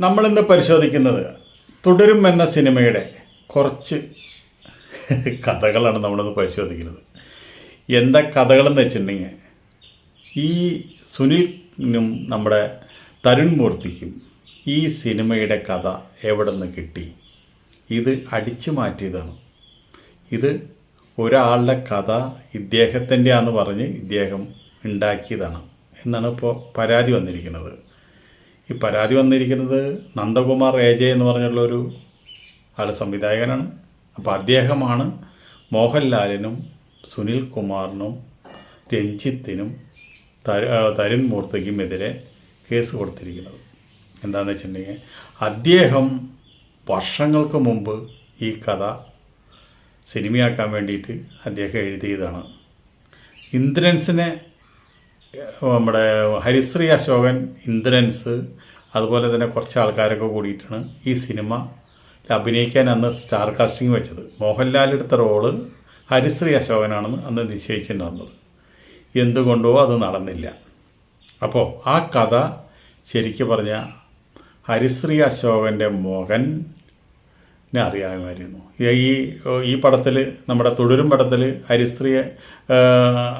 നമ്മളിന്ന് പരിശോധിക്കുന്നത്? തുടരും എന്ന സിനിമയുടെ കുറച്ച് കഥകളാണ് നമ്മളിന്ന് പരിശോധിക്കുന്നത്. എന്താ കഥകളെന്ന് വെച്ചിട്ടുണ്ടെങ്കിൽ ഈ സുനിലിനും നമ്മുടെ തരുൺ മൂർത്തിക്കും ഈ സിനിമയുടെ കഥ എവിടെ നിന്ന് കിട്ടി? ഇത് അടിച്ചു മാറ്റിയതാണ്. ഇത് ഒരാളുടെ കഥ ഇദ്ദേഹത്തിന്റെ ആണെന്ന് പറഞ്ഞ് ഇദ്ദേഹം ഉണ്ടാക്കിയതാണ് എന്നാണ് ഇപ്പോൾ പരാതി വന്നിരിക്കുന്നത്. ഈ പരാതി വന്നിരിക്കുന്നത് നന്ദകുമാർ എ എന്ന് പറഞ്ഞുള്ളൊരു ആൾ സംവിധായകനാണ്. അപ്പോൾ അദ്ദേഹമാണ് മോഹൻലാലിനും സുനിൽ കുമാറിനും രഞ്ജിത്തിനും തരുൺ മൂർത്തിക്കും എതിരെ കേസ് കൊടുത്തിരിക്കുന്നത്. എന്താണെന്ന് വെച്ചിട്ടുണ്ടെങ്കിൽ അദ്ദേഹം വർഷങ്ങൾക്ക് മുമ്പ് ഈ കഥ സിനിമയാക്കാൻ വേണ്ടിയിട്ട് അദ്ദേഹം എഴുതിയതാണ്. ഇന്ദ്രൻസിനെ നമ്മുടെ ഹരിശ്രീ അശോകൻ ഇന്ദ്രൻസ് അതുപോലെ തന്നെ കുറച്ച് ആൾക്കാരൊക്കെ കൂടിയിട്ടാണ് ഈ സിനിമ അഭിനയിക്കാൻ അന്ന് സ്റ്റാർ കാസ്റ്റിംഗ് വെച്ചത്. മോഹൻലാൽ എടുത്ത റോൾ ഹരിശ്രീ അശോകനാണെന്ന് അന്ന് നിശ്ചയിച്ചിട്ടുണ്ടായിരുന്നത്. എന്തുകൊണ്ടോ അത് നടന്നില്ല. അപ്പോൾ ആ കഥ ശരിക്കും പറഞ്ഞാൽ ഹരിശ്രീ അശോകന്റെ മകൻ നെ അറിയാമായിരുന്നു. ഈ ഈ പടത്തിൽ നമ്മുടെ തുടരും പടത്തിൽ ഹരിസ്ത്രീയെ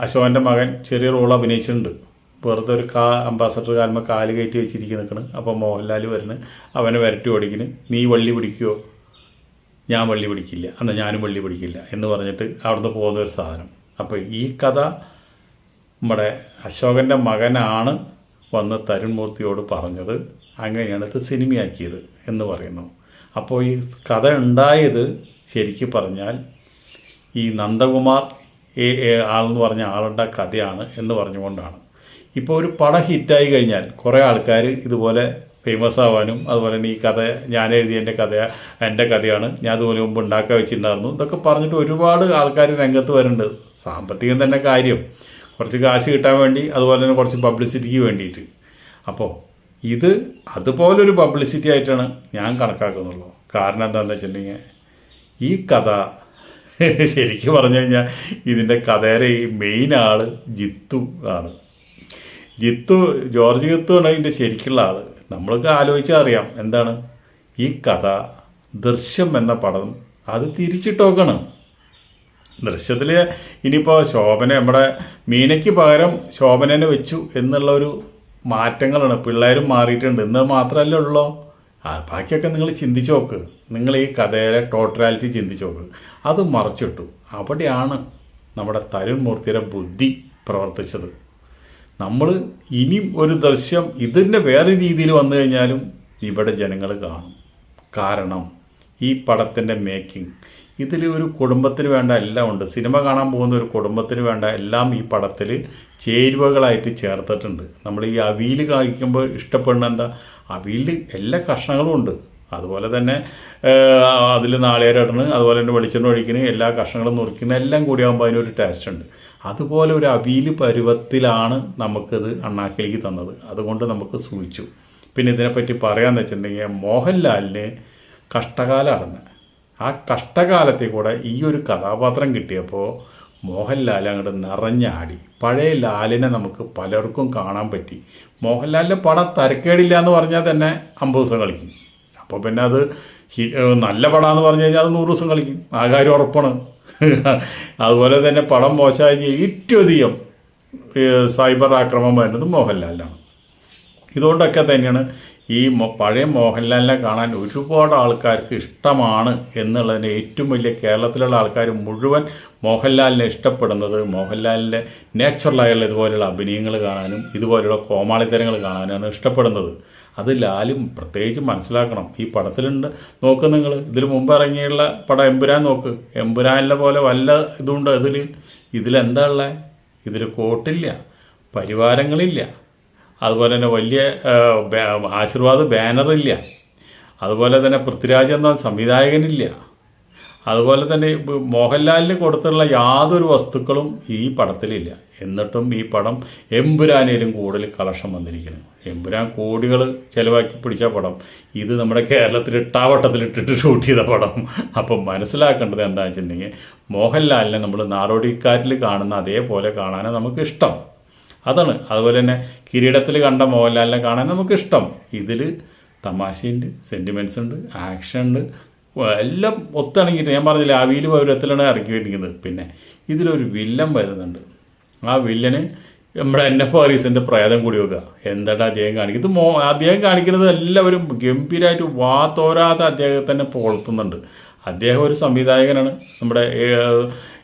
അശോകന്റെ മകൻ ചെറിയ റോൾ അഭിനയിച്ചിട്ടുണ്ട്. വെറുതെ ഒരു കാ അംബാസഡർ കാലുമ്പോൾ കാൽ കയറ്റി വെച്ചിരിക്കുന്ന നിൽക്കണ് അപ്പോൾ മോഹൻലാൽ വരുന്നു. അവനെ വരട്ടി ഓടിക്കണ് നീ വള്ളി പിടിക്കുമോ ഞാൻ വള്ളി പിടിക്കില്ല. അന്ന് ഞാനും വള്ളി പിടിക്കില്ല എന്ന് പറഞ്ഞിട്ട് അവിടുന്ന് പോകുന്ന ഒരു സാധനം. അപ്പോൾ ഈ കഥ നമ്മുടെ അശോകന്റെ മകനാണ് വന്ന് തരുൺമൂർത്തിയോട് പറഞ്ഞത്. അങ്ങനെയാണ് ഇത് സിനിമയാക്കിയത് എന്ന് പറയുന്നു. അപ്പോൾ ഈ കഥ ഉണ്ടായത് ശരിക്കും പറഞ്ഞാൽ ഈ നന്ദകുമാർ എ ആളെന്ന് പറഞ്ഞ ആളുടെ കഥയാണ് എന്ന് പറഞ്ഞുകൊണ്ടാണ്. ഇപ്പോൾ ഒരു പടം ഹിറ്റായി കഴിഞ്ഞാൽ കുറേ ആൾക്കാർ ഇതുപോലെ ഫേമസ് ആവാനും അതുപോലെ തന്നെ ഈ കഥ ഞാൻ എഴുതിയ എന്റെ കഥ എന്റെ കഥയാണ് ഞാൻ അതുപോലെ മുമ്പ് ഉണ്ടാക്കാൻ വെച്ചിട്ടുണ്ടായിരുന്നു. ഇതൊക്കെ പറഞ്ഞിട്ട് ഒരുപാട് ആൾക്കാർ രംഗത്ത് വരുന്നുണ്ട്. സാമ്പത്തികം തന്നെ കാര്യം. കുറച്ച് കാശ് കിട്ടാൻ വേണ്ടി അതുപോലെ തന്നെ കുറച്ച് പബ്ലിസിറ്റിക്ക് വേണ്ടിയിട്ട്. അപ്പോൾ ഇത് അതുപോലൊരു പബ്ലിസിറ്റി ആയിട്ടാണ് ഞാൻ കണക്കാക്കുന്നുള്ളൂ. കാരണം എന്താണെന്ന് വെച്ചിട്ടുണ്ടെങ്കിൽ ഈ കഥ ശരിക്കും പറഞ്ഞു കഴിഞ്ഞാൽ ഇതിന്റെ കഥയുടെ ഈ മെയിൻ ആൾ ജിത്തു ആണ്. ജിത്തു ജോർജ് ജിത്തു ആണ് ഇതിന്റെ ശരിക്കുള്ള ആൾ നമ്മൾക്ക് ആലോചിച്ചാൽ അറിയാം എന്താണ്? ഈ കഥ ദൃശ്യം എന്ന പടം അത് തിരിച്ചിട്ടോക്കണം ദൃശ്യത്തിൽ ഇനിയിപ്പോൾ ശോഭന നമ്മുടെ മീനയ്ക്ക് പകരം ശോഭനനെ വെച്ചു എന്നുള്ള ഒരു മാറ്റങ്ങളാണ്. പിള്ളേരും മാറിയിട്ടുണ്ട്. എന്ന് മാത്രമല്ല ഉള്ളൂ. ആ ബാക്കിയൊക്കെ നിങ്ങൾ ചിന്തിച്ച് നോക്ക്. നിങ്ങൾ ഈ കഥയിലെ ടോട്ടലാലിറ്റി ചിന്തിച്ച് നോക്ക്. അത് മറച്ചിട്ടു. അവിടെയാണ് നമ്മുടെ തരുൺ മൂർത്തിയുടെ ബുദ്ധി പ്രവർത്തിച്ചത്. നമ്മൾ ഇനിയും ഒരു ദൃശ്യം ഇതിന്റെ വേറെ രീതിയിൽ വന്നു കഴിഞ്ഞാലും ഇവിടെ ജനങ്ങൾ കാണും. കാരണം ഈ പടത്തിന്റെ മേക്കിംഗ് ഇതിൽ ഒരു കുടുംബത്തിന് വേണ്ട എല്ലാം ഉണ്ട്. സിനിമ കാണാൻ പോകുന്ന ഒരു കുടുംബത്തിന് വേണ്ട എല്ലാം ഈ പടത്തിൽ ചേരുവകളായിട്ട് ചേർത്തിട്ടുണ്ട്. നമ്മൾ ഈ അവിയിൽ കഴിക്കുമ്പോൾ ഇഷ്ടപ്പെടുന്ന എന്താ? അവിയിൽ എല്ലാ കഷ്ണങ്ങളും ഉണ്ട്. അതുപോലെ തന്നെ അതിൽ നാളികേരടണ് അതുപോലെ തന്നെ വെളിച്ചെണ്ണ ഒഴിക്കുന്ന എല്ലാ കഷ്ണങ്ങളും നുറുക്കുന്ന എല്ലാം കൂടിയാകുമ്പോൾ അതിനൊരു ടേസ്റ്റ് ഉണ്ട്. അതുപോലെ ഒരു അവിയിൽ പരുവത്തിലാണ് നമുക്കിത് അണ്ണാക്കിലേക്ക് തന്നത്. അതുകൊണ്ട് നമുക്ക് സൂചിച്ചു പിന്നെ ഇതിനെപ്പറ്റി പറയാമെന്ന് വെച്ചിട്ടുണ്ടെങ്കിൽ മോഹൻലാലിന് കഷ്ടകാലമാണ് ആ കഷ്ടകാലത്തിൽ കൂടെ ഈ ഒരു കഥാപാത്രം കിട്ടിയപ്പോൾ മോഹൻലാൽ അങ്ങോട്ട് നിറഞ്ഞാടി. പഴയ ലാലിനെ നമുക്ക് പലർക്കും കാണാൻ പറ്റി. മോഹൻലാലിന്റെ പടം തരക്കേടില്ല എന്ന് പറഞ്ഞാൽ തന്നെ അമ്പത് ദിവസം കളിക്കും. അപ്പോൾ പിന്നെ അത് നല്ല പടമാണെന്ന് പറഞ്ഞു കഴിഞ്ഞാൽ അത് നൂറ് ദിവസം കളിക്കും. ആ കാര്യം ഉറപ്പാണ്. അതുപോലെ തന്നെ പടം മോശമായി ഏറ്റവും അധികം സൈബർ ആക്രമണം വരുന്നത് മോഹൻലാലിലാണ് ഇതുകൊണ്ടൊക്കെ തന്നെയാണ് ഈ പഴയ മോഹൻലാലിനെ കാണാൻ ഒരുപാട് ആൾക്കാർക്ക് ഇഷ്ടമാണ് എന്നുള്ളതിന് ഏറ്റവും വലിയ കേരളത്തിലുള്ള ആൾക്കാർ മുഴുവൻ മോഹൻലാലിനെ ഇഷ്ടപ്പെടുന്നത് മോഹൻലാലിന്റെ നാച്ചുറലായുള്ള ഇതുപോലെയുള്ള അഭിനയങ്ങൾ കാണാനും ഇതുപോലെയുള്ള കോമാളിത്തരങ്ങൾ കാണാനാണ് ഇഷ്ടപ്പെടുന്നത്. അത് ലാലും പ്രത്യേകിച്ച് മനസ്സിലാക്കണം. ഈ പടത്തിലുണ്ട്. നോക്ക് നിങ്ങൾ ഇതിൽ മുമ്പ് ഇറങ്ങിയുള്ള പടം എമ്പുരാൻ നോക്ക്. എമ്പുരാനിലെ പോലെ വല്ല ഇതുണ്ട് ഇതിൽ ഇതിലെന്താ ഉള്ളത് ഇതിൽ കോട്ടില്ല. പരിവാരങ്ങളില്ല. അതുപോലെ തന്നെ വലിയ ആശീർവാദ ബാനറില്ല അതുപോലെ തന്നെ പൃഥ്വിരാജ് എന്ന സംവിധായകനില്ല. അതുപോലെ തന്നെ മോഹൻലാലിന് കൊടുത്തിട്ടുള്ള യാതൊരു വസ്തുക്കളും ഈ പടത്തിലില്ല. എന്നിട്ടും ഈ പടം എമ്പുരാനേലും കൂടുതൽ കളക്ഷൻ വന്നിരിക്കുന്നു. എമ്പുരാൻ കോടികൾ ചിലവാക്കി പിടിച്ച പടം. ഇത് നമ്മുടെ കേരളത്തിൽ ഇട്ടാവട്ടത്തിലിട്ടിട്ട് ഷൂട്ട് ചെയ്ത പടം. അപ്പം മനസ്സിലാക്കേണ്ടത് എന്താണെന്ന് വെച്ചിട്ടുണ്ടെങ്കിൽ മോഹൻലാലിനെ നമ്മൾ നാടോടിക്കാറ്റിൽ കാണുന്ന അതേപോലെ കാണാനാണ് നമുക്ക് ഇഷ്ടം. അതാണ്. അതുപോലെ തന്നെ കിരീടത്തിൽ കണ്ട മോഹൻലാലിനെ കാണാൻ നമുക്കിഷ്ടം. ഇതിൽ തമാശയുണ്ട് സെന്റിമെന്റ്സ് ഉണ്ട് ആക്ഷൻ ഉണ്ട്. എല്ലാം ഒത്തിണങ്ങിയിട്ട് ഞാൻ പറഞ്ഞില്ല അവിയിൽ പൗരത്തിലാണ് ഇറക്കി വരുന്നത് പിന്നെ ഇതിലൊരു വില്ലൻ വരുന്നുണ്ട്. ആ വില്ലന് നമ്മുടെ എൻ എഫ് ഹറീസിന്റെ പ്രേതം കൂടി വെക്കുക. എന്താട്ടാ അദ്ദേഹം കാണിക്കുന്നത്? മോ അദ്ദേഹം കാണിക്കുന്നത് എല്ലാവരും ഗംഭീരമായിട്ട് വാ തോരാതെ അദ്ദേഹത്തിനെ പുകഴ്ത്തുന്നുണ്ട് അദ്ദേഹം ഒരു സംവിധായകനാണ്. നമ്മുടെ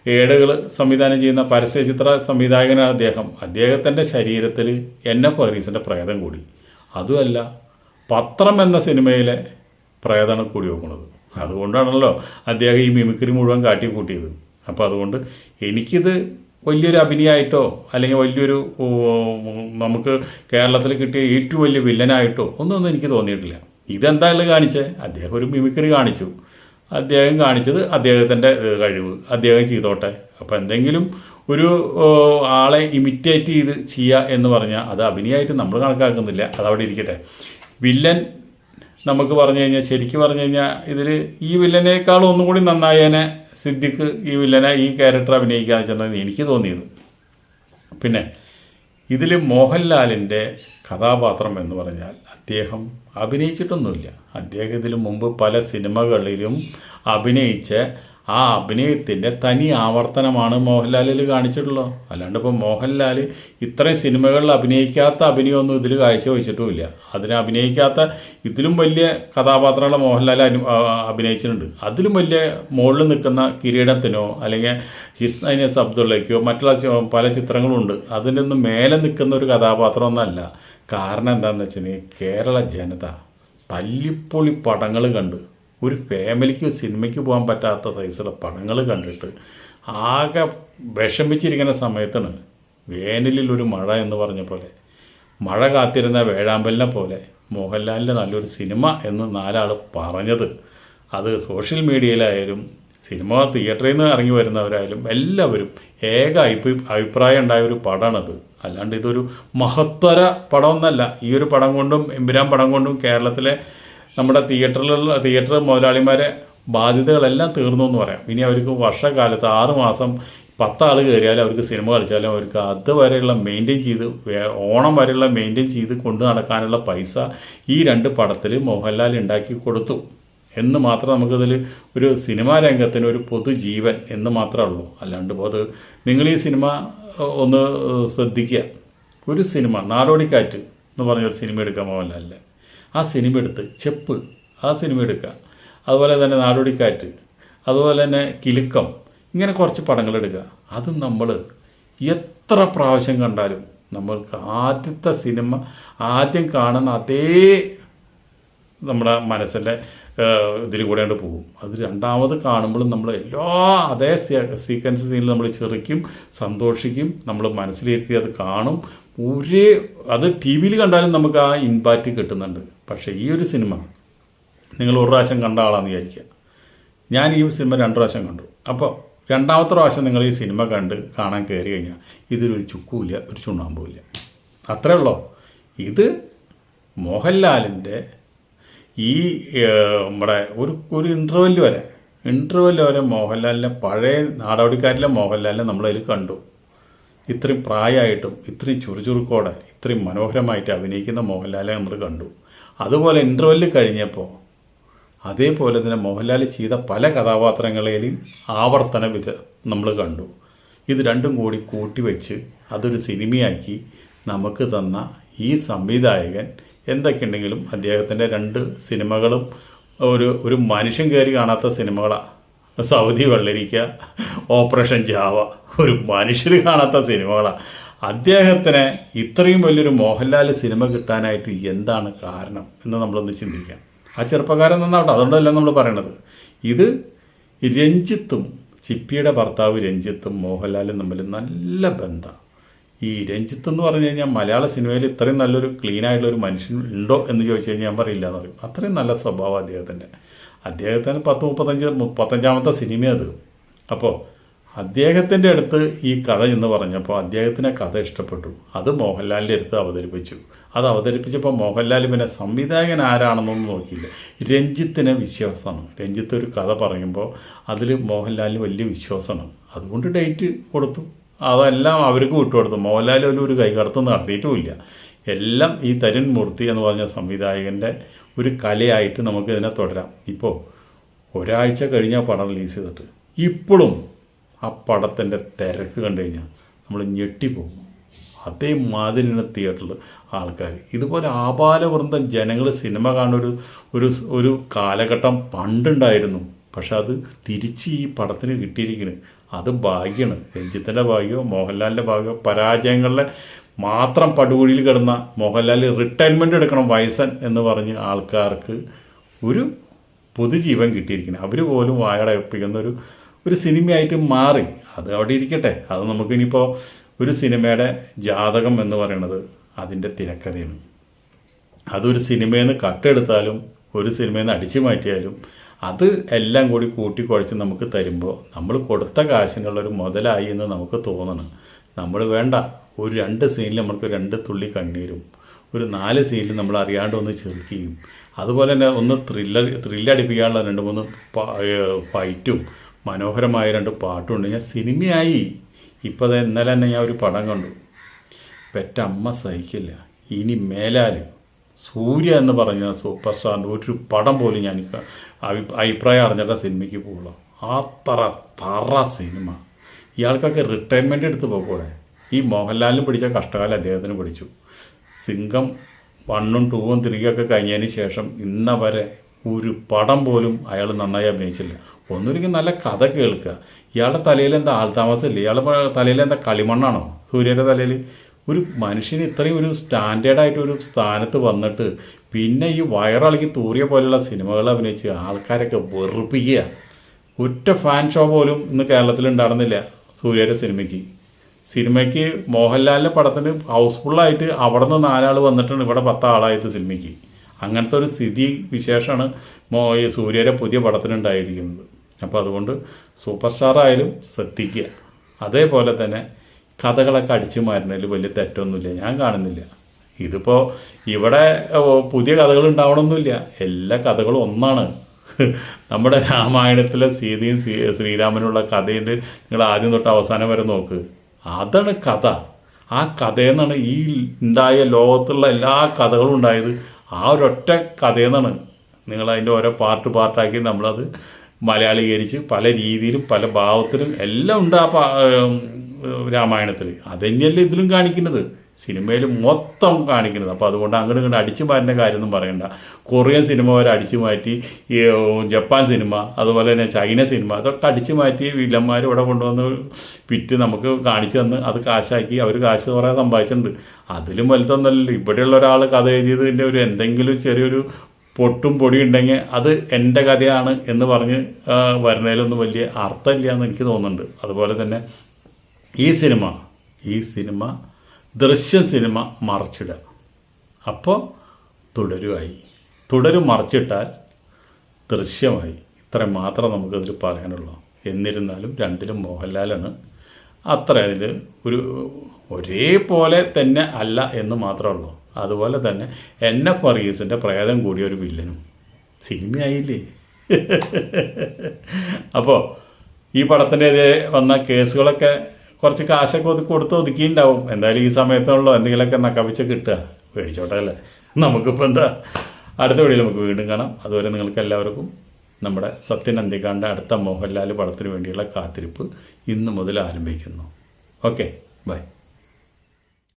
ഏടുകൾ സംവിധാനം ചെയ്യുന്ന പരസ്യചിത്ര സംവിധായകനാണ് അദ്ദേഹം. അദ്ദേഹത്തിന്റെ ശരീരത്തിൽ എൻ എഫ് ഹരീസിന്റെ പ്രേതം കൂടി. അതുമല്ല പത്രം എന്ന സിനിമയിലെ പ്രേതമാണ് കൂടി വെക്കുന്നത് അതുകൊണ്ടാണല്ലോ അദ്ദേഹം ഈ മിമിക്രി മുഴുവൻ കാട്ടിക്കൂട്ടിയത്. അപ്പോൾ അതുകൊണ്ട് എനിക്കിത് വലിയൊരു അഭിനയമായിട്ടോ അല്ലെങ്കിൽ വലിയൊരു നമുക്ക് കേരളത്തിൽ കിട്ടിയ ഏറ്റവും വലിയ വില്ലനായിട്ടോ ഒന്നും എനിക്ക് തോന്നിയിട്ടില്ല. ഇതെന്തായാലും കാണിച്ചേ? അദ്ദേഹം ഒരു മിമിക്രി കാണിച്ചു. അദ്ദേഹം കാണിച്ചത് അദ്ദേഹത്തിന്റെ കഴിവ്. അദ്ദേഹം ചെയ്തോട്ടെ. അപ്പോൾ എന്തെങ്കിലും ഒരു ആളെ ഇമിറ്റേറ്റ് ചെയ്ത് ചെയ്യുക എന്ന് പറഞ്ഞാൽ അത് അഭിനയമായിട്ട് നമ്മൾ കണക്കാക്കുന്നില്ല. അതവിടെ ഇരിക്കട്ടെ. വില്ലൻ നമുക്ക് പറഞ്ഞു കഴിഞ്ഞാൽ ശരിക്കും പറഞ്ഞു കഴിഞ്ഞാൽ ഇതിൽ ഈ വില്ലനേക്കാളും ഒന്നും കൂടി നന്നായേനെ സിദ്ദിഖ് ഈ വില്ലനെ ഈ ക്യാരക്ടർ അഭിനയിക്കാന്ന് വെച്ചിട്ടുണ്ടെങ്കിൽ എനിക്ക് തോന്നിയത്. പിന്നെ ഇതിൽ മോഹൻലാലിന്റെ കഥാപാത്രം എന്ന് പറഞ്ഞാൽ അദ്ദേഹം അഭിനയിച്ചിട്ടൊന്നുമില്ല. അദ്ദേഹം ഇതിനു മുമ്പ് പല സിനിമകളിലും അഭിനയിച്ച് ആ അഭിനയത്തിന്റെ തനി ആവർത്തനമാണ് മോഹൻലാലിൽ കാണിച്ചിട്ടുള്ളത്. അല്ലാണ്ട് ഇപ്പോൾ മോഹൻലാൽ ഇത്രയും സിനിമകളിൽ അഭിനയിക്കാത്ത അഭിനയമൊന്നും ഇതിൽ കാഴ്ചവെച്ചിട്ടുമില്ല. അതിന് അഭിനയിക്കാത്ത ഇതിലും വലിയ കഥാപാത്രങ്ങളെ മോഹൻലാൽ അനു അഭിനയിച്ചിട്ടുണ്ട്. അതിലും വലിയ മുകളിൽ നിൽക്കുന്ന കിരീടത്തിനോ അല്ലെങ്കിൽ ഹിസ്നൈനസ് അബ്ദുള്ളയ്ക്കോ മറ്റുള്ള പല ചിത്രങ്ങളുണ്ട്. അതിനൊന്നും മേലെ നിൽക്കുന്ന ഒരു കഥാപാത്രമൊന്നല്ല കാരണം എന്താണെന്ന് വെച്ചിട്ടുണ്ടെങ്കിൽ കേരള ജനത തല്ലിപ്പൊളി പടങ്ങൾ കണ്ട് ഒരു ഫാമിലിക്ക് സിനിമയ്ക്ക് പോകാൻ പറ്റാത്ത സൈസുള്ള പടങ്ങൾ കണ്ടിട്ട് ആകെ വിഷമിച്ചിരിക്കുന്ന സമയത്താണ് വേനലിൽ ഒരു മഴ എന്ന് പറഞ്ഞ പോലെ മഴ കാത്തിരുന്ന വേഴാമ്പലിനെ പോലെ മോഹൻലാലിന്റെ നല്ലൊരു സിനിമ എന്ന് നാലാൾ പറഞ്ഞത്. അത് സോഷ്യൽ മീഡിയയിലായാലും സിനിമ തിയേറ്ററിൽ നിന്ന് ഇറങ്ങി വരുന്നവരായാലും എല്ലാവരും ഏക അഭി അഭിപ്രായം ഉണ്ടായ ഒരു പടമാണത് അല്ലാണ്ട് ഇതൊരു മഹത്തര പടമൊന്നല്ല. ഈ ഒരു പടം കൊണ്ടും എമ്പുരാൻ പടം കൊണ്ടും കേരളത്തിലെ നമ്മുടെ തിയേറ്ററിലുള്ള തിയേറ്റർ മുതലാളിമാരെ ബാധ്യതകളെല്ലാം തീർന്നു എന്ന് പറയാം. ഇനി അവർക്ക് വർഷക്കാലത്ത് ആറ് മാസം പത്താൾ കയറിയാലും അവർക്ക് സിനിമ കളിച്ചാലും അവർക്ക് അതുവരെയുള്ള മെയിന്റെയിൻ ചെയ്ത് ഓണം വരെയുള്ള മെയിന്റെയിൻ ചെയ്ത് കൊണ്ടു നടക്കാനുള്ള പൈസ ഈ രണ്ട് പടത്തിൽ മോഹൻലാൽ ഉണ്ടാക്കി കൊടുത്തു. എന്ന് മാത്രം നമുക്കതിൽ ഒരു സിനിമാ രംഗത്തിന് ഒരു പൊതുജീവൻ എന്ന് മാത്രമേ ഉള്ളൂ. അല്ലാണ്ട് അത് നിങ്ങൾ ഈ സിനിമ ഒന്ന് ശ്രദ്ധിക്കുക. ഒരു സിനിമ നാടോടിക്കാറ്റ് എന്ന് പറഞ്ഞൊരു സിനിമ എടുക്കാൻ അല്ല. ആ സിനിമ എടുത്ത് ചെപ്പ് ആ സിനിമ എടുക്കുക. അതുപോലെ തന്നെ നാടോടിക്കാറ്റ് അതുപോലെ തന്നെ കിലുക്കം ഇങ്ങനെ കുറച്ച് പടങ്ങൾ എടുക്കുക. അത് നമ്മൾ എത്ര പ്രാവശ്യം കണ്ടാലും നമ്മൾക്ക് ആദ്യത്തെ സിനിമ ആദ്യം കാണുന്ന അതേ നമ്മുടെ മനസ്സിന്റെ ഇതിൽ കൂടെ കൊണ്ട് പോകും. അത് രണ്ടാമത് കാണുമ്പോഴും നമ്മൾ എല്ലാ അതേ സീക്വൻസ് സീനിൽ നമ്മൾ ചെറുക്കും സന്തോഷിക്കും നമ്മൾ മനസ്സിലിരുത്തി അത് കാണും. ഒരേ അത് ടി വിയിൽ കണ്ടാലും നമുക്ക് ആ ഇമ്പാക്റ്റ് കിട്ടുന്നുണ്ട്. പക്ഷേ ഈ ഒരു സിനിമ നിങ്ങൾ ഒരു പ്രാവശ്യം കണ്ട ആളാന്ന് വിചാരിക്കുക. ഞാൻ ഈ സിനിമ രണ്ട് പ്രാവശ്യം കണ്ടു. അപ്പോൾ രണ്ടാമത്തെ പ്രാവശ്യം നിങ്ങൾ ഈ സിനിമ കണ്ട് കാണാൻ കയറി കഴിഞ്ഞാൽ ഇതിലൊരു ചുക്കുമില്ല ഒരു ചുണ്ണാമ്പുമില്ല. അത്രേ ഉള്ളോ? ഇത് മോഹൻലാലിന്റെ ഈ നമ്മുടെ ഒരു ഒരു ഇന്റർവെൽ വരെ ഇന്റർവെൽ വരെ മോഹൻലാലിനെ പഴയ നാടോടിക്കാരിലെ മോഹൻലാലിനെ നമ്മളതിൽ കണ്ടു. ഇത്രയും പ്രായമായിട്ടും ഇത്രയും ചുറുചുറുക്കോടെ ഇത്രയും മനോഹരമായിട്ട് അഭിനയിക്കുന്ന മോഹൻലാലെ നമ്മൾ കണ്ടു. അതുപോലെ ഇന്റർവെൽ കഴിഞ്ഞപ്പോൾ അതേപോലെ തന്നെ മോഹൻലാൽ ചെയ്ത പല കഥാപാത്രങ്ങളെയും ആവർത്തന വിധ നമ്മൾ കണ്ടു. ഇത് രണ്ടും കൂടി കൂട്ടിവെച്ച് അതൊരു സിനിമയാക്കി നമുക്ക് തന്ന ഈ സംവിധായകൻ എന്തൊക്കെയുണ്ടെങ്കിലും അദ്ദേഹത്തിന്റെ രണ്ട് സിനിമകളും ഒരു ഒരു മനുഷ്യൻ കയറി കാണാത്ത സിനിമകളാണ് സൗദി വെള്ളരിക്ക ഓപ്പറേഷൻ ജാവ ഒരു മനുഷ്യർ കാണാത്ത സിനിമകളാണ് അദ്ദേഹത്തിന് ഇത്രയും വലിയൊരു മോഹൻലാൽ സിനിമ കിട്ടാനായിട്ട് എന്താണ് കാരണം എന്ന് നമ്മളൊന്ന് ചിന്തിക്കാം. ആ ചെറുപ്പക്കാരൻ നന്നാവട്ടെ അതുകൊണ്ടല്ല നമ്മൾ പറയണത്. ഇത് രഞ്ജിത്തും ചിപ്പിയുടെ ഭർത്താവ് രഞ്ജിത്തും മോഹൻലാലും തമ്മിൽ നല്ല ബന്ധം. ഈ രഞ്ജിത്ത് എന്ന് പറഞ്ഞു കഴിഞ്ഞാൽ മലയാള സിനിമയിൽ ഇത്രയും നല്ലൊരു ക്ലീൻ ആയിട്ടുള്ള ഒരു മനുഷ്യൻ ഉണ്ടോ എന്ന് ചോദിച്ചു കഴിഞ്ഞാൽ ഞാൻ പറയില്ല എന്ന് പറയും. അത്രയും നല്ല സ്വഭാവം അദ്ദേഹത്തിന്റെ. അദ്ദേഹത്തിന് പത്ത് മുപ്പത്തഞ്ച് മുപ്പത്തഞ്ചാമത്തെ സിനിമ അത്. അപ്പോൾ അദ്ദേഹത്തിന്റെ അടുത്ത് ഈ കഥ എന്ന് പറഞ്ഞപ്പോൾ അദ്ദേഹത്തിന് കഥ ഇഷ്ടപ്പെട്ടു. അത് മോഹൻലാലിന്റെ അടുത്ത് അവതരിപ്പിച്ചു. അത് അവതരിപ്പിച്ചപ്പോൾ മോഹൻലാൽ പിന്നെ സംവിധായകൻ ആരാണെന്നൊന്നും നോക്കിയില്ല. രഞ്ജിത്തിന് വിശ്വാസമാണ്. രഞ്ജിത്ത് ഒരു കഥ പറയുമ്പോൾ അതിൽ മോഹൻലാലിന് വലിയ വിശ്വാസമാണ്. അതുകൊണ്ട് ഡേറ്റ് കൊടുത്തു. അതെല്ലാം അവർക്ക് വിട്ടുകൊടുത്തു മോഹൻലാൽ ഒരു ഒരു കൈകടത്തും നടത്തിയിട്ടുമില്ല. എല്ലാം ഈ തരുൺ മൂർത്തി എന്ന് പറഞ്ഞ സംവിധായകന്റെ ഒരു കലയായിട്ട് നമുക്ക് ഇതിനെ തുടരാം. ഇപ്പോൾ ഒരാഴ്ച കഴിഞ്ഞാൽ പടം റിലീസ് ചെയ്തിട്ട്. ഇപ്പോഴും ആ പടത്തിന്റെ തിരക്ക് കണ്ടു കഴിഞ്ഞാൽ നമ്മൾ ഞെട്ടിപ്പോകും. അതേമാതിരിയാണ് തിയേറ്ററിൽ ആൾക്കാർ ഇതുപോലെ ആപാലവൃന്ദം ജനങ്ങൾ സിനിമ കാണുന്നൊരു ഒരു ഒരു കാലഘട്ടം പണ്ടുണ്ടായിരുന്നു. പക്ഷെ അത് തിരിച്ച് ഈ പടത്തിന് കിട്ടിയിരിക്കുന്നത് അത് ഭാഗ്യമാണ് രഞ്ജിത്തിന്റെ ഭാഗ്യമോ മോഹൻലാലിന്റെ ഭാഗ്യമോ പരാജയങ്ങളിലെ മാത്രം പടുകുഴിയിൽ കിടന്ന മോഹൻലാൽ റിട്ടയർമെന്റ് എടുക്കണം വയസ്സൻ എന്ന് പറഞ്ഞ് ആൾക്കാർക്ക് ഒരു പൊതുജീവൻ കിട്ടിയിരിക്കുന്നത് അവർ പോലും വായടപ്പിക്കുന്ന ഒരു ഒരു സിനിമയായിട്ട് മാറി. അത് അവിടെ ഇരിക്കട്ടെ. അത് നമുക്കിനിയിപ്പോൾ ഒരു സിനിമയുടെ ജാതകം എന്ന് പറയുന്നത് അതിന്റെ തിരക്കഥയാണ്. അതൊരു സിനിമയിൽ നിന്ന് കട്ടെടുത്താലും ഒരു സിനിമയിൽ നിന്ന് അടിച്ചു മാറ്റിയാലും അത് എല്ലാം കൂടി കൂട്ടിക്കുഴച്ച് നമുക്ക് തരുമ്പോൾ നമ്മൾ കൊടുത്ത കാശിനുള്ളൊരു മുതലായി എന്ന് നമുക്ക് തോന്നണം. നമ്മൾ വേണ്ട ഒരു രണ്ട് സീനിൽ നമുക്ക് രണ്ട് തുള്ളി കണ്ണീരും ഒരു നാല് സീനിൽ നമ്മൾ അറിയാണ്ട് ഒന്ന് ചെറുക്കുകയും അതുപോലെ തന്നെ ഒന്ന് ത്രില്ലർ ത്രില്ലടിപ്പിക്കാനുള്ള രണ്ട് മൂന്ന് ഫൈറ്റും മനോഹരമായ രണ്ട് പാട്ടും ഉണ്ട്. ഞാൻ സിനിമയായി. ഇപ്പോൾ ഇന്നലെ തന്നെ ഞാൻ ഒരു പടം കണ്ടു. പെറ്റമ്മ സഹിക്കില്ല. ഇനി മേലാൽ സൂര്യ എന്ന് പറഞ്ഞ സൂപ്പർ സ്റ്റാറിന്റെ ഒരു പടം പോലും ഞാൻ അഭി- അഭിപ്രായം അറിഞ്ഞിട്ട് സിനിമയ്ക്ക് പോകുള്ളൂ അത്ര തറ സിനിമ. ഇയാൾക്കൊക്കെ റിട്ടയർമെന്റ് എടുത്ത് പോകൂടെ ഈ മോഹൻലാലിന് പിടിച്ച കഷ്ടകാലം അദ്ദേഹത്തിന് പിടിച്ചു. സിംഗം വണ്ണും ടൂവും തിരികെയൊക്കെ കഴിഞ്ഞതിന് ശേഷം ഇന്നവരെ ഒരു പടം പോലും അയാൾ നന്നായി അഭിനയിച്ചില്ല. ഒന്നുമില്ലെങ്കിൽ നല്ല കഥ കേൾക്കുക. ഇയാളുടെ തലയിൽ എന്താ ആൾതാമസമില്ല ഇയാളുടെ തലയിൽ എന്താ കളിമണ്ണാണോ? സൂര്യന്റെ തലയിൽ ഒരു മനുഷ്യന് ഇത്രയും ഒരു സ്റ്റാൻഡേർഡായിട്ട് ഒരു സ്ഥാനത്ത് വന്നിട്ട് പിന്നെ ഈ വയറിളകി തൂറിയ പോലെയുള്ള സിനിമകൾ അഭിനയിച്ച് ആൾക്കാരൊക്കെ വെറുപ്പിക്കുക. ഒറ്റ ഫാൻ ഷോ പോലും ഇന്ന് കേരളത്തിൽ ഉണ്ടായിരുന്നില്ല സൂര്യയുടെ സിനിമയ്ക്ക്. സിനിമയ്ക്ക് മോഹൻലാലിന്റെ പടത്തിന് ഹൗസ്ഫുള്ളായിട്ട് അവിടെ നിന്ന് നാലാൾ വന്നിട്ടുണ്ട് ഇവിടെ പത്താളായത് സിനിമയ്ക്ക്. അങ്ങനത്തെ ഒരു സ്ഥിതി വിശേഷമാണ് മോ ഈ സൂര്യയുടെ പുതിയ പടത്തിനുണ്ടായിരിക്കുന്നത് അപ്പോൾ അതുകൊണ്ട് സൂപ്പർ സ്റ്റാർ ആയാലും ശ്രദ്ധിക്കുക. അതേപോലെ തന്നെ കഥകളൊക്കെ അടിച്ചു മാറ്റുന്നതിൽ വലിയ തെറ്റൊന്നുമില്ല. ഞാൻ കാണുന്നില്ല. ഇതിപ്പോൾ ഇവിടെ പുതിയ കഥകൾ ഉണ്ടാവണമെന്നില്ല എല്ലാ കഥകളും ഒന്നാണ്. നമ്മുടെ രാമായണത്തിലെ സീതയും ശ്രീ ശ്രീരാമനുള്ള കഥയുണ്ട് നിങ്ങൾ ആദ്യം തൊട്ട് അവസാനം വരെ നോക്ക്. അതാണ് കഥ. ആ കഥയിൽ നിന്നാണ് ഈ ഉണ്ടായ ലോകത്തുള്ള എല്ലാ കഥകളും ഉണ്ടായത്. ആ ഒരൊറ്റ കഥയിൽ നിന്നാണ് നിങ്ങൾ അതിന്റെ ഓരോ പാർട്ട് പാർട്ടാക്കി നമ്മളത് മലയാളീകരിച്ച് പല രീതിയിലും പല ഭാവത്തിലും എല്ലാം ഉണ്ട് ആ രാമായണത്തിൽ. അതുതന്നെയല്ലേ ഇതിലും കാണിക്കുന്നത്? സിനിമയിൽ മൊത്തം കാണിക്കുന്നത്. അപ്പോൾ അതുകൊണ്ട് അങ്ങോട്ട് ഇങ്ങോട്ട് അടിച്ചു മാറ്റുന്ന കാര്യമൊന്നും പറയണ്ട. കൊറിയൻ സിനിമ വരെ അടിച്ചു മാറ്റി ജപ്പാൻ സിനിമ അതുപോലെ തന്നെ ചൈന സിനിമ അതൊക്കെ അടിച്ചു മാറ്റി വില്ലന്മാർ ഇവിടെ കൊണ്ടുവന്ന് വിറ്റ് നമുക്ക് കാണിച്ചു തന്ന് അത് കാശാക്കി അവർ കാശ് കുറേ സമ്പാദിച്ചിട്ടുണ്ട്. അതിലും വലുതൊന്നല്ലല്ലോ ഇവിടെയുള്ള ഒരാൾ കഥ എഴുതിയതിന്റെ ഒരു എന്തെങ്കിലും ചെറിയൊരു പൊട്ടും പൊടി ഉണ്ടെങ്കിൽ അത് എന്റെ കഥയാണ് എന്ന് പറഞ്ഞ് വരുന്നതിലൊന്നും വലിയ അർത്ഥമില്ല എന്ന് എനിക്ക് തോന്നുന്നുണ്ട്. അതുപോലെ തന്നെ ഈ സിനിമ ഈ സിനിമ ദൃശ്യം സിനിമ മറച്ചിടുക. അപ്പോൾ തുടരുമായി തുടരും മറച്ചിട്ടാൽ ദൃശ്യമായി. ഇത്ര മാത്രം നമുക്കതിൽ പറയാനുള്ളൂ. എന്നിരുന്നാലും രണ്ടിലും മോഹൻലാലാണ് അത്ര അതിൽ ഒരു ഒരേപോലെ തന്നെ അല്ല എന്ന് മാത്രമേ ഉള്ളൂ. അതുപോലെ തന്നെ എൻ എഫ് വർഗീസിന്റെ പ്രേതം കൂടിയ ഒരു വില്ലനും. സിനിമയായില്ലേ? അപ്പോൾ ഈ പടത്തിന്റെ വന്ന കേസുകളൊക്കെ കുറച്ച് കാശൊക്കെ ഒതുക്കി കൊടുത്ത് ഒതുക്കിയിട്ടുണ്ടാവും. എന്തായാലും ഈ സമയത്തുള്ള എന്തെങ്കിലുമൊക്കെ നക്കവിച്ച് കിട്ടുക. പേടിച്ചോട്ടെ അല്ലേ? നമുക്കിപ്പോൾ എന്താ? അടുത്ത വീഡിയോയിൽ നമുക്ക് വീണ്ടും കാണാം. അതുവരെ നിങ്ങൾക്ക് എല്ലാവർക്കും നമ്മുടെ സത്യൻ അന്തികാണ്ട് അടുത്ത മോഹൻലാൽ പടത്തിന് വേണ്ടിയുള്ള കാത്തിരിപ്പ് ഇന്ന് മുതൽ ആരംഭിക്കുന്നു. Okay bye.